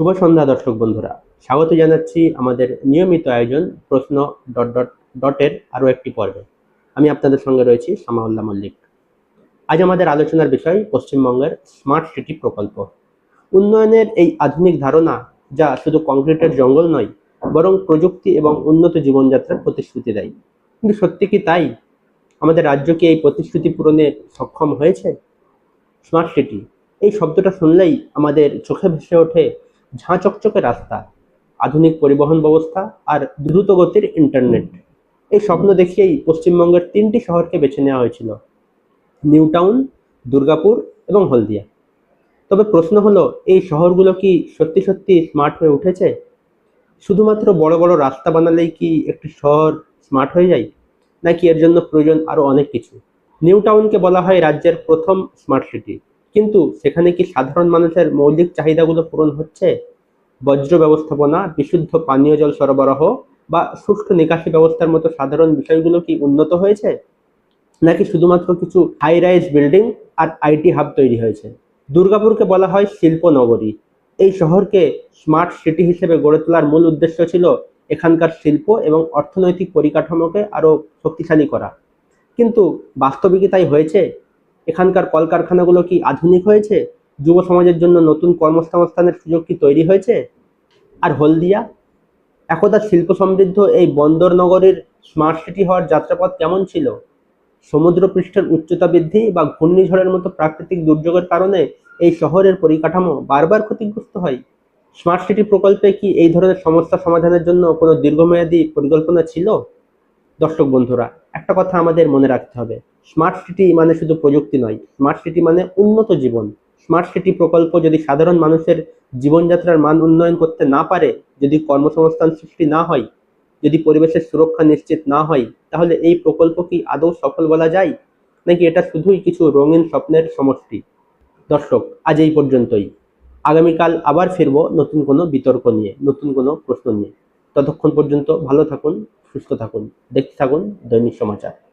শুভ সন্ধ্যা, দর্শক বন্ধুরা। স্বাগত জানাচ্ছি আমাদের নিয়মিত আয়োজন প্রশ্ন ডট ডট ডটের আরও একটি পর্বে। আমি আপনাদের সঙ্গে রয়েছি সামাউল্লাহ মল্লিক। আজ আমাদের আলোচনার বিষয় পশ্চিমবঙ্গের স্মার্ট সিটি প্রকল্প। উন্নয়নের এই আধুনিক ধারণা যা শুধু কংক্রিটের জঙ্গল নয়, বরং প্রযুক্তি এবং উন্নত জীবনযাত্রার প্রতিশ্রুতি দেয়। কিন্তু সত্যি কি তাই? আমাদের রাজ্য কি এই প্রতিশ্রুতি পূরণে সক্ষম হয়েছে? স্মার্ট সিটি, এই শব্দটা শুনলেই আমাদের চোখে ভেসে ওঠে ঝাঁ চকচকে রাস্তা, আধুনিক পরিবহন ব্যবস্থা আর দ্রুত গতির ইন্টারনেট। এই স্বপ্ন দেখিয়েই পশ্চিমবঙ্গের তিনটি শহরকে বেছে নেওয়া হয়েছিল নিউ টাউন দুর্গাপুর এবং হলদিয়া। তবে প্রশ্ন হলো, এই শহরগুলো কি সত্যি সত্যি স্মার্ট হয়ে উঠেছে? শুধুমাত্র বড় বড় রাস্তা বানালেই কি একটি শহর স্মার্ট হয়ে যায়? নাকি এর জন্য প্রয়োজন আরও অনেক কিছু? নিউ টাউনকে বলা হয় রাজ্যের প্রথম স্মার্ট সিটি। কিন্তু সেখানে কি সাধারণ মানুষের মৌলিক চাহিদাগুলো পূরণ হচ্ছে? বজ্র ব্যবস্থাপনা, বিশুদ্ধ পানীয় জল সরবরাহ বা সুষ্ঠু নিকাশি ব্যবস্থার মতো সাধারণ বিষয়গুলো কি উন্নত হয়েছে? নাকি শুধুমাত্র কিছু হাই রাইজ বিল্ডিং আর আইটি হাব তৈরি হয়েছে? দুর্গাপুরকে বলা হয় শিল্প নগরী। এই শহরকে স্মার্ট সিটি হিসেবে গড়ে তোলার মূল উদ্দেশ্য ছিল এখানকার শিল্প এবং অর্থনৈতিক পরিকাঠামোকে আরও শক্তিশালী করা। কিন্তু বাস্তবে কি তাই হয়েছে? এখানকার কলকারখানাগুলো কি আধুনিক হয়েছে? যুব সমাজের জন্য নতুন কর্মসংস্থানের সুযোগ কি তৈরি হয়েছে? আর হলদিয়া? একদা শিল্প সমৃদ্ধ এই বন্দর নগরীর স্মার্ট সিটি হওয়ার যাত্রাপথ কেমন ছিল? সমুদ্র পৃষ্ঠের উচ্চতা বৃদ্ধি বা ঘূর্ণিঝড়ের মতো প্রাকৃতিক দুর্যোগের কারণে এই শহরের পরিকাঠামো বারবার ক্ষতিগ্রস্ত হয়? স্মার্ট সিটি প্রকল্পে কি এই ধরনের সমস্যা সমাধানের জন্য কোনো দীর্ঘমেয়াদী পরিকল্পনা ছিল? দর্শক বন্ধুরা, একটা কথা আমাদের মনে রাখতে হবে। স্মার্ট সিটি মানে শুধু প্রযুক্তি নয়। স্মার্ট সিটি মানে উন্নত জীবন। স্মার্ট সিটি প্রকল্প যদি সাধারণ মানুষের জীবনযাত্রার মান উন্নয়ন করতে না পারে, যদি কর্মসংস্থান সৃষ্টি না হয়, যদি পরিবেশের সুরক্ষা নিশ্চিত না হয়, তাহলে এই প্রকল্প কি আদৌ সফল বলা যায়? নাকি এটা শুধুই কিছু রঙিন স্বপ্নের সমষ্টি? দর্শক, আজ এই পর্যন্তই। আগামীকাল আবার ফিরব নতুন কোনো বিতর্ক নিয়ে, নতুন কোনো প্রশ্ন নিয়ে। ততক্ষণ পর্যন্ত ভালো থাকুন, সুস্থ থাকুন, দেখতে থাকুন দৈনিক সমাচার।